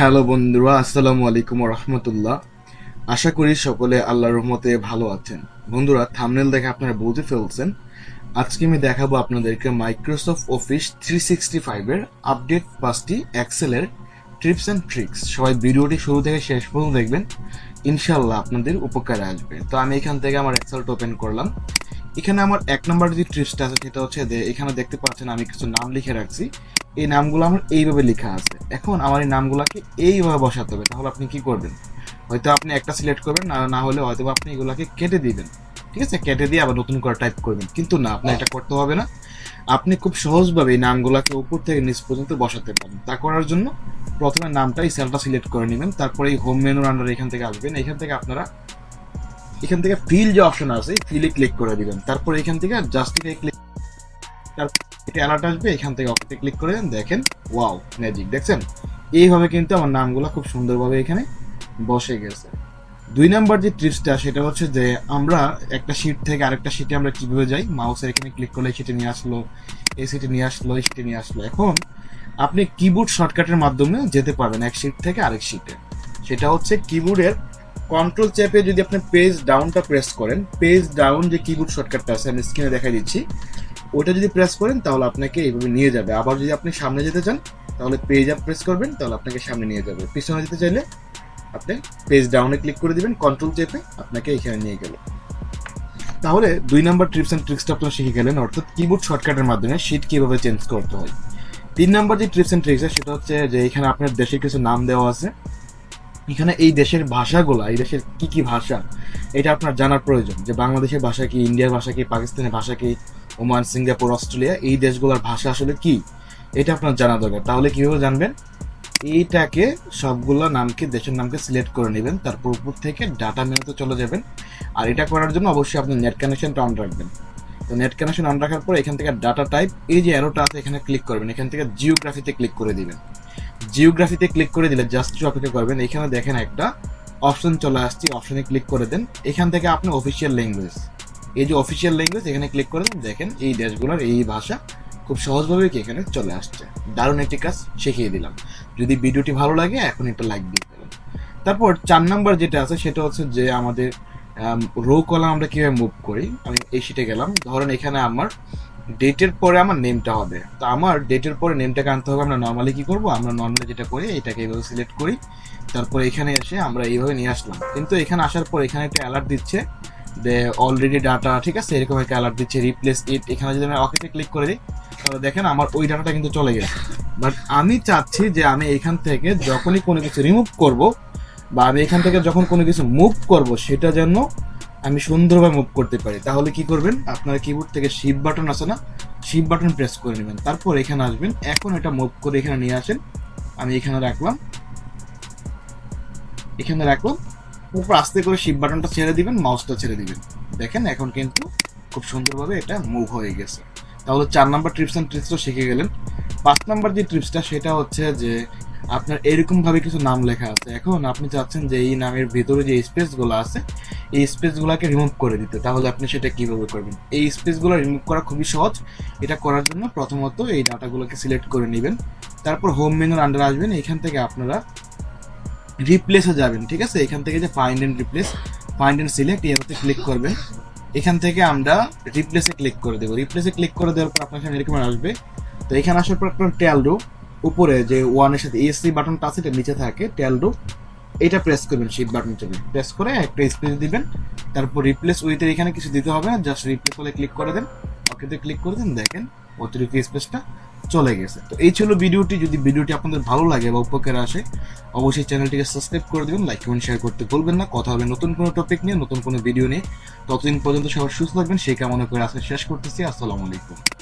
Hello বন্ধুরা, আসসালামু আলাইকুম রহমতুল্লাহ আশা করি সকলে আল্লাহ রহমতে ভালো আছেন। বন্ধুরা থামনেল দেখে আপনারা বুঝে ফেলছেন। আজকে আমি দেখাবো আপনাদেরকে মাইক্রোসফট অফিস থ্রি সিক্সটি ফাইভের আপডেট পাঁচটি এক্সেলের ট্রিপস অ্যান্ড ট্রিক্স সবাই ভিডিওটি শুরু থেকে শেষ পর্যন্ত দেখবেন। ইনশাল্লাহ আপনাদের উপকারে আসবে। তো আমি এখান থেকে আমার এক্সেলটা ওপেন করলাম। এখানে আমার এক নম্বর যে ট্রিপসটা আছে সেটা হচ্ছে এখানে দেখতে পাচ্ছেন আমি কিছু নাম লিখে রাখছি। এই নামগুলো আমার এইভাবে লেখা আছে। এখন আমার এই নামগুলোকে এইভাবে বসাতে হবে, তাহলে আপনি কি করবেন? হয়তো আপনি একটা সিলেক্ট করবেন, না না হলে হয়তো আপনি এগুলোকে কেটে দিবেন। ঠিক আছে? কেটে দিয়ে আবার নতুন করে টাইপ করবেন। কিন্তু না, আপনার এটা করতে হবে না। আপনি খুব সহজভাবে এই নামগুলোকে উপর থেকে নিচ পর্যন্ত বসাতে পারেন। তা করার জন্য প্রথমে নামটা এই সেলটা সিলেক্ট করে নেবেন। তারপরে এই হোম মেনুর আন্ডার এখান থেকে আসবেন। এখান থেকে আপনারা, এখান থেকে ফিল যে অপশন আছে ফিলে ক্লিক করে দিবেন। তারপর এখান থেকে জাস্টিফাই ক্লিক তারপর এটা অ্যালার্ট আসবে, এখান থেকে অফিসে ক্লিক করে দেন দেখেন ওয়াও ম্যাজিক দেখছেন? এইভাবে কিন্তু আমার নামগুলো খুব সুন্দরভাবে এখানে বসে গেছে। দুই নাম্বার যে ট্রিপসটা সেটা হচ্ছে যে আমরা একটা শিট থেকে আরেকটা শিটে আমরা কীভাবে যাই? মাউসের এখানে ক্লিক করলে সেটা নিয়ে আসলো, এই সিটে নিয়ে আসলো, এই সিটে নিয়ে আসলো। এখন আপনি কিবোর্ড শর্টকাটের মাধ্যমে যেতে পারবেন এক শিট থেকে আরেক শিটে সেটা হচ্ছে কিবোর্ডের কন্ট্রোল চেপে যদি আপনি পেজ ডাউনটা প্রেস করেন পেজ ডাউন যে কিবোর্ড শর্টকাটটা আছে, আমি স্ক্রিনে দেখাই দিচ্ছি। ওটা যদি প্রেস করেন, তাহলে আপনাকে এইভাবে নিয়ে যাবে। আবার যদি আপনি সামনে যেতে চান, তাহলে পেজ আপ প্রেস করবেন, তাহলে আপনাকে সামনে নিয়ে যাবে। পিছনে যেতে চাইলে আপনি পেজ ডাউনে ক্লিক করে দিবেন কন্ট্রোল চেপে আপনাকে এখানে নিয়ে গেল। তাহলে দুই নম্বর ট্রিপস অ্যান্ড ট্রিক্সটা আপনারা শিখে গেলেন, অর্থাৎ কিবোর্ড শর্টকাটের মাধ্যমে শিট কীভাবে চেঞ্জ করতে হয়। তিন নম্বর যে ট্রিপস অ্যান্ড ট্রিক্স সেটা হচ্ছে যে এখানে আপনার দেশের কিছু নাম দেওয়া আছে। এখানে এই দেশের ভাষাগুলো, এই দেশের কি কি ভাষা, এটা আপনার জানার প্রয়োজন। যে বাংলাদেশের ভাষা কি, ইন্ডিয়ার ভাষা কি, পাকিস্তানের ভাষা কি ওমান, সিঙ্গাপুর, অস্ট্রেলিয়া, এই দেশগুলোর ভাষা আসলে কি? এটা আপনার জানা দরকার। তাহলে কীভাবে জানবেন? এইটাকে সবগুলো নামকে, দেশের নামকে সিলেক্ট করে নেবেন, তারপর উপর থেকে ডাটা মেনুতে চলে যাবেন। আর এটা করার জন্য অবশ্যই আপনি নেট কানেকশনটা অন রাখবেন। তো নেট কানেকশন অন রাখার পর এখান থেকে ডাটা টাইপ, এই যে অ্যারোটা আছে, এখানে ক্লিক করবেন। এখান থেকে জিওগ্রাফিতে ক্লিক করে দিবেন। জিওগ্রাফিতে ক্লিক করে দিলে জাস্ট অপেক্ষা করবেন। এখানে দেখেন একটা অপশন চলে আসছে অপশনে ক্লিক করে দেন। এখান থেকে আপনি অফিসিয়াল ল্যাঙ্গুয়েজ এই যে অফিসিয়াল ল্যাঙ্গুয়েজ এখানে ক্লিক করে দেন, দেখেন এই দেশগুলোর এই ভাষা খুব সহজভাবে কি এখানে চলে আসছে। দারুণ একটি কাজ শিখিয়ে দিলাম। যদি ভিডিওটি ভালো লাগে, এখন একটা লাইক দিয়ে ফেলেন তারপর চার নাম্বার যেটা আছে, সেটা হচ্ছে যে আমাদের রো কলাম আমরা কীভাবে মুভ করি? আমি এই শিটে গেলাম। ধরেন এখানে আমার ডেটের পরে আমার নেমটা হবে। তো আমার ডেটের পরে নেমটাকে আনতে হবে, আমরা নর্মালি কি করব? আমরা নর্মালি যেটা করি, এটাকে এইভাবে সিলেক্ট করি। তারপর এখানে এসে আমরা এইভাবে নিয়ে আসলাম। কিন্তু এখানে আসার পর এখানে একটা অ্যালার্ট দিচ্ছে অলরেডি ডাটা ঠিক আছে? এরকম একটা অ্যালার্ট দিচ্ছে রিপ্লেস ইট এখানে যদি আমি অকেতে ক্লিক করে দিই, তাহলে দেখেন আমার ওই ডাটাটা কিন্তু চলে গেছে। বাট আমি চাচ্ছি যে আমি এখান থেকে যখনই কোনো কিছু রিমুভ করব, বা আমি এখান থেকে যখন কোনো কিছু মুভ করব, সেটা যেন আমি সুন্দরভাবে মুভ করতে পারি। তাহলে কি করবেন? আপনার কিবোর্ড থেকে শিপ বাটন আছে না? শিপ বাটন প্রেস করে নেবেন। তারপর এখানে আসবেন। এখন এটা মুভ করে এখানে নিয়ে আসেন। আমি এখানে রাখলাম। এখানে রাখলাম। উপর আস্তে করে শিপ বাটনটা ছেড়ে দিবেন মাউসটা ছেড়ে দিবেন। দেখেন, এখন কিন্তু খুব সুন্দরভাবে এটা মুভ হয়ে গেছে। তাহলে চার নাম্বার ট্রিপস অ্যান্ড ট্রিক্সও শিখে গেলেন। পাঁচ নাম্বার যে ট্রিপসটা সেটা হচ্ছে যে আপনার এরকম ভাবে কিছু নাম লেখা আছে। এখন আপনি চাচ্ছেন যে এই নামের ভিতরে যে স্পেসগুলো আছে, এই স্পেসগুলোকে রিমুভ করে দিতে। তাহলে আপনি সেটা কীভাবে করবেন? এই স্পেসগুলো রিমুভ করা খুবই সহজ। এটা করার জন্য প্রথমত এই ডাটাগুলোকে সিলেক্ট করে নেবেন। তারপর হোম মেনুর আন্ডার আসবেন। এখান থেকে আপনারা রিপ্লেসে যাবেন, ঠিক আছে? এখান থেকে যে find and replace find and select এরতে click করবেন। এখান থেকে আমরা রিপ্লেসে ক্লিক করে দেবো। রিপ্লেসে ক্লিক করে দেওয়ার পর আপনার সামনে এরকম আসবে। তো এখানে আসার পর আপনার ট্যালডো উপরে যে ওয়ানের সাথে এসি বাটনটা আছে, এটা নিচে থাকে ট্যালডো এটা প্রেস করবেন শিট বাটন প্রেস করে একটা স্পেস দিবেন। তারপর রিপ্লেস উইথের এখানে কিছু দিতে হবে না জাস্ট রিপ্লেস হলে ক্লিক করে দেন। ওকেতে ক্লিক করে দেন, দেখেন, অতিরিক্ত স্পেসটা চলে গেছে। তো এই ছিল ভিডিওটি। যদি ভিডিওটি আপনাদের ভালো লাগে বা উপকারে আসে, অবশ্যই চ্যানেলটিকে সাবস্ক্রাইব করে দেবেন, লাইক কমেন্ট শেয়ার করতে ভুলবেন না। কথা হবে নতুন কোনো টপিক নিয়ে, নতুন কোনো ভিডিও নিয়ে। ততদিন পর্যন্ত সবার সুস্থ থাকবেন। সেই কামনা করে আজকে শেষ করতেছি। আসসালামু আলাইকুম।